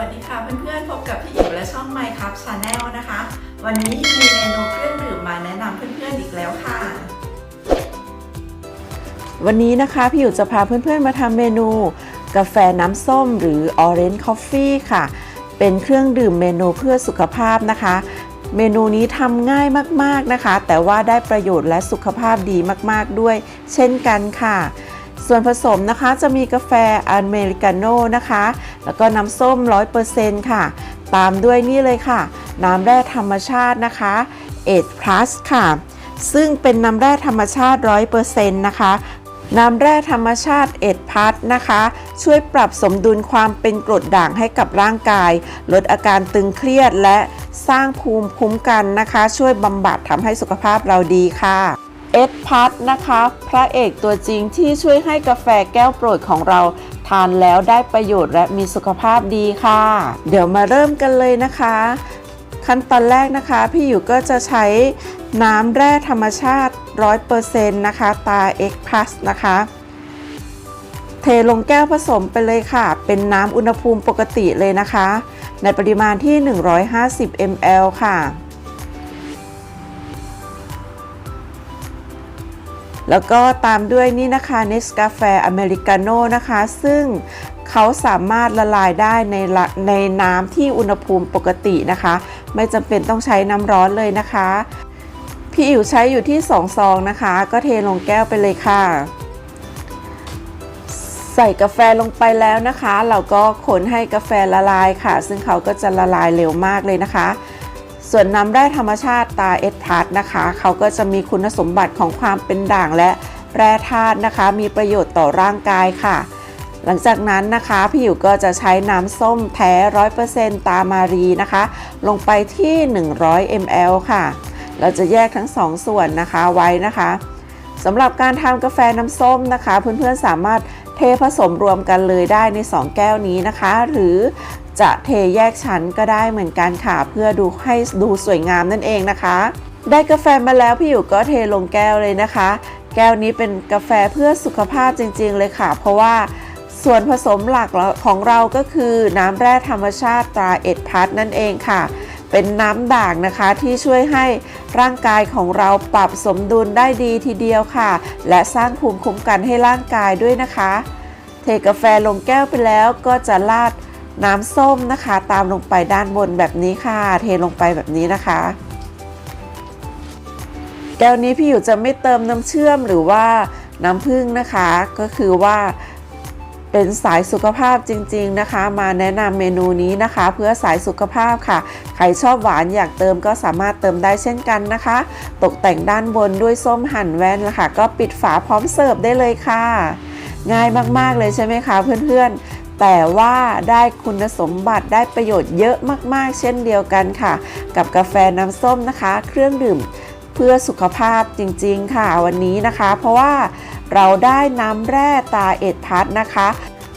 วัสดีค่ะเพื่อนๆพบกับพี่อิ๋วและช่อง My Cup Channel นะคะ วันนี้มีเมนูเครื่องดื่มมาแนะนำเพื่อนๆอีกแล้วค่ะ วันนี้นะคะพี่อยู่จะพาเพื่อนๆมาทำเมนู กาแฟน้ำส้มหรือ Orange Coffee ค่ะ เป็นเครื่องดื่มเมนูเพื่อสุขภาพนะคะ เมนูนี้ทำง่ายมากๆนะคะ แต่ว่าได้ประโยชน์และสุขภาพดีมากๆด้วย เช่นกันค่ะ ส่วนผสมนะคะจะมีกาแฟอเมริกาโน่นะคะ แล้วก็น้ำส้ม 100%ค่ะ ตามด้วยนี่เลยค่ะ น้ำแร่ธรรมชาตินะคะเอ็ดพลัสค่ะ ซึ่งเป็นน้ำแร่ธรรมชาติ 100%นะคะน้ำแร่ธรรมชาติเอ็ดพัทนะคะ ช่วยปรับสมดุลความเป็นกรดด่างให้กับร่างกาย ลดอาการตึงเครียดและสร้างภูมิคุ้มกันนะคะ ช่วยบำบัดทำให้สุขภาพเราดีค่ะ เอ็ดพัทนะคะ พระเอกตัวจริงที่ช่วยให้กาแฟแก้วโปรดของเราทานแล้วได้ประโยชน์และมีสุขภาพดีค่ะ เดี๋ยวมาเริ่มกันเลยนะคะ ขั้นตอนแรกนะคะ พี่อยู่ก็จะใช้น้ำแร่ธรรมชาติ 100%นะคะตา X Plus นะคะเทลงแก้วผสมไปเลยค่ะ เป็นน้ำอุณหภูมิปกติเลยนะคะ ในปริมาณที่ 150 ml ค่ะ แล้วก็ตามด้วยนี่นะคะ Nescafe Americano นะคะ ซึ่งเขาสามารถละลายได้ในในน้ำที่อุณหภูมิปกตินะคะ ไม่จำเป็นต้องใช้น้ำร้อนเลยนะคะ พี่อิ๋วใช้อยู่ที่2ซองนะคะ ก็เทลงแก้วไปเลยค่ะ ใส่กาแฟลงไปแล้วนะคะ เราก็คนให้กาแฟละลายค่ะ ซึ่งเขาก็จะละลายเร็วมากเลยนะคะ ส่วนน้ำแร่ธรรมชาติตาเอสพาร์นะคะ เขาก็จะมีคุณสมบัติของความเป็นด่างและแร่ธาตุนะคะ มีประโยชน์ต่อร่างกายค่ะ หลังจากนั้นนะคะพี่อยู่ก็จะใช้น้ำส้มแท้100%ตามารีนะคะ ลงไปที่ 100 ml ค่ะ เราจะแยกทั้ง2ส่วนนะคะไว้นะคะสำหรับการทำกาแฟน้ำส้มนะคะ เพื่อนๆสามารถ เทผสมรวมกันเลยได้ใน 2 แก้วนี้นะคะ หรือจะเทแยกชั้นก็ได้เหมือนกันค่ะ เพื่อดูให้ดูสวยงามนั่นเองนะคะ ได้กาแฟมาแล้วพี่อยู่ก็เทลงแก้วเลยนะคะ แก้วนี้เป็นกาแฟเพื่อสุขภาพจริง ๆ เลยค่ะ เพราะว่าส่วนผสมหลักของเราก็คือน้ำแร่ธรรมชาติตราเอ็ดพัทนั่นเองค่ะ เป็นน้ำด่างนะคะที่ช่วยให้ ร่างกายของเราปรับสมดุลได้ดีทีเดียวค่ะ และสร้างภูมิคุ้มกันให้ร่างกายด้วยนะคะ เทกาแฟลงแก้วไปแล้วก็จะราดน้ำส้มนะคะ ตามลงไปด้านบนแบบนี้ค่ะ เทลงไปแบบนี้นะคะ แก้วนี้พี่อยู่จะไม่เติมน้ำเชื่อมหรือว่าน้ำผึ้งนะคะ ก็คือว่า เป็นสายสุขภาพจริง ๆนะคะ มาแนะนำเมนูนี้นะคะ เพื่อสายสุขภาพค่ะ ใครชอบหวานอยากเติมก็สามารถเติมได้เช่นกันนะคะ ตกแต่งด้านบนด้วยส้มหั่นแว่นนะคะก็ปิดฝาพร้อมเสิร์ฟได้เลยค่ะ ง่ายมากๆเลยใช่ไหมคะเพื่อนๆแต่ว่าได้คุณสมบัติได้ประโยชน์เยอะมากๆ เช่นเดียวกันค่ะ กับกาแฟน้ำส้มนะคะ เครื่องดื่มเพื่อสุขภาพจริงๆค่ะวันนี้นะคะ เพราะว่า เราได้น้ำแร่ตาเอ็ดพัทนะคะ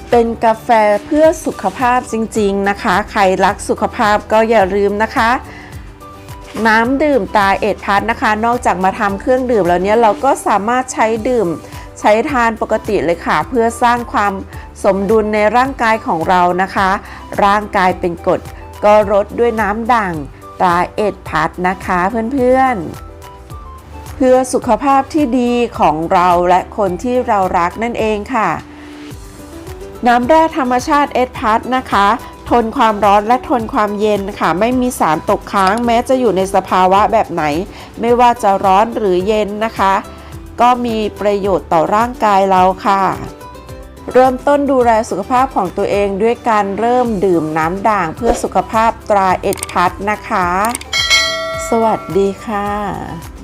เป็นกาแฟเพื่อสุขภาพจริงๆนะคะ ใครรักสุขภาพก็อย่าลืมนะคะ น้ำดื่มตาเอ็ดพัทนะคะ นอกจากมาทำเครื่องดื่มแล้วเนี้ยเราก็สามารถใช้ดื่มใช้ทานปกติเลยค่ะ เพื่อสร้างความสมดุลในร่างกายของเรานะคะ ร่างกายเป็นกรดก็ลดด้วยน้ำด่างตาเอ็ดพัทนะคะเพื่อนๆ พื่อสุขภาพที่ดีของเราและคนที่เรารักนั่นเองค่ะ น้ำแร่ธรรมชาติเอสพัทนะคะ ทนความร้อนและทนความเย็นค่ะ ไม่มีสารตกค้างแม้จะอยู่ในสภาวะแบบไหน ไม่ว่าจะร้อนหรือเย็นนะคะ ก็มีประโยชน์ต่อร่างกายเราค่ะเริ่มต้นดูแลสุขภาพของตัวเองด้วยการเริ่มดื่มน้ำด่างเพื่อสุขภาพตราเอ็ดพัทนะคะ สวัสดีค่ะ